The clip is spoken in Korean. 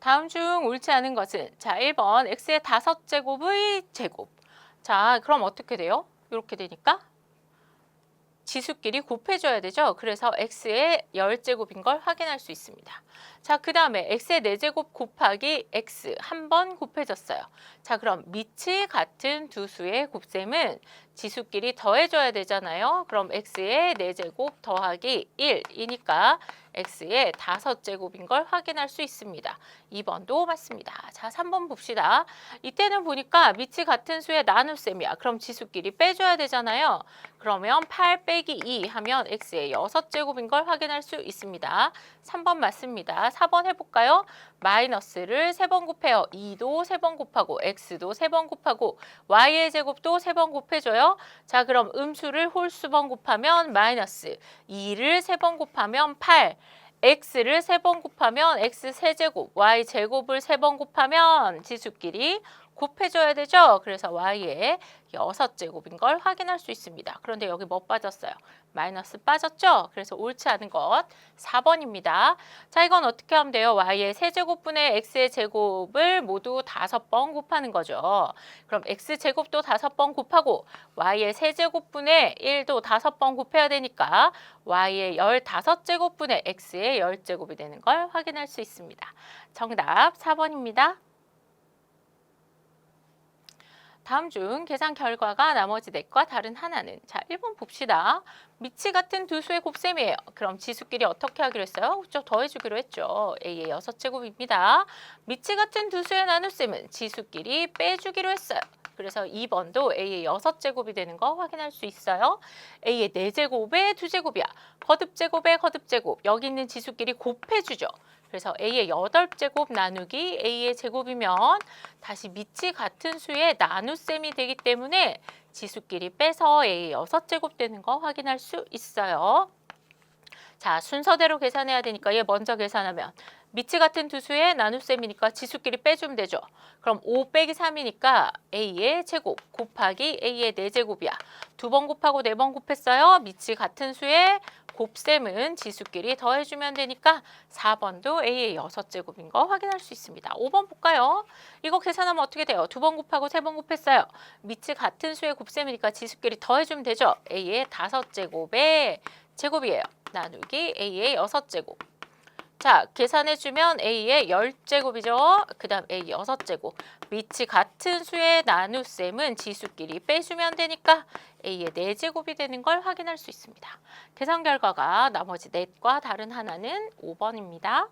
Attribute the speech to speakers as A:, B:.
A: 다음 중 옳지 않은 것은 자 1번 x의 다섯 제곱의 제곱. 자 그럼 어떻게 돼요? 이렇게 되니까 지수끼리 곱해줘야 되죠. 그래서 x의 10제곱인 걸 확인할 수 있습니다. 자, 그 다음에 x의 4제곱 곱하기 x 한 번 곱해졌어요. 자, 그럼 밑이 같은 두 수의 곱셈은 지수끼리 더해줘야 되잖아요. 그럼 x의 4제곱 더하기 1이니까 x의 5제곱인 걸 확인할 수 있습니다. 2번도 맞습니다. 자, 3번 봅시다. 이때는 보니까 밑이 같은 수의 나눗셈이야. 그럼 지수끼리 빼줘야 되잖아요. 그러면 8 빼기 2 하면 x의 6제곱인 걸 확인할 수 있습니다. 3번 맞습니다. 4번 해볼까요? 마이너스를 3번 곱해요. 2도 3번 곱하고 x도 3번 곱하고 y의 제곱도 3번 곱해줘요. 자 그럼 음수를 홀수번 곱하면 마이너스 2를 3번 곱하면 8 x를 3번 곱하면 x 세제곱 y 제곱을 3번 곱하면 지수끼리 곱해줘야 되죠. 그래서 y의 6제곱인 걸 확인할 수 있습니다. 그런데 여기 뭐 빠졌어요? 마이너스 빠졌죠? 그래서 옳지 않은 것 4번입니다. 자, 이건 어떻게 하면 돼요? y의 세제곱분의 x의 제곱을 모두 다섯 번 곱하는 거죠. 그럼 x제곱도 다섯 번 곱하고 y의 세제곱분의 1도 다섯 번 곱해야 되니까 y의 15제곱분의 x의 10제곱이 되는 걸 확인할 수 있습니다. 정답 4번입니다. 다음 중 계산 결과가 나머지 넷과 다른 하나는 자 1번 봅시다. 밑이 같은 두 수의 곱셈이에요. 그럼 지수끼리 어떻게 하기로 했어요? 저 더해주기로 했죠. A의 6제곱입니다. 밑이 같은 두 수의 나눗셈은 지수끼리 빼주기로 했어요. 그래서 2번도 A의 6제곱이 되는 거 확인할 수 있어요. A의 4제곱에 2제곱이야. 거듭제곱에 거듭제곱. 여기 있는 지수끼리 곱해주죠. 그래서 A의 8제곱 나누기 A의 제곱이면 다시 밑이 같은 수의 나눗셈이 되기 때문에 지수끼리 빼서 A의 6제곱 되는 거 확인할 수 있어요. 자, 순서대로 계산해야 되니까 얘 먼저 계산하면 밑이 같은 두 수의 나눗셈이니까 지수끼리 빼주면 되죠. 그럼 5 빼기 3이니까 A의 제곱 곱하기 A의 4제곱이야. 두 번 곱하고 네 번 곱했어요. 밑이 같은 수의 곱셈은 지수끼리 더해주면 되니까 4번도 A의 6제곱인 거 확인할 수 있습니다. 5번 볼까요? 이거 계산하면 어떻게 돼요? 두 번 곱하고 세 번 곱했어요. 밑이 같은 수의 곱셈이니까 지수끼리 더해주면 되죠. A의 5제곱의 제곱이에요. 나누기 A의 6제곱. 자, 계산해주면 A의 10제곱이죠. 그 다음 A 6제곱. 밑이 같은 수의 나눗셈은 지수끼리 빼주면 되니까 A의 4제곱이 되는 걸 확인할 수 있습니다. 계산 결과가 나머지 넷과 다른 하나는 5번입니다.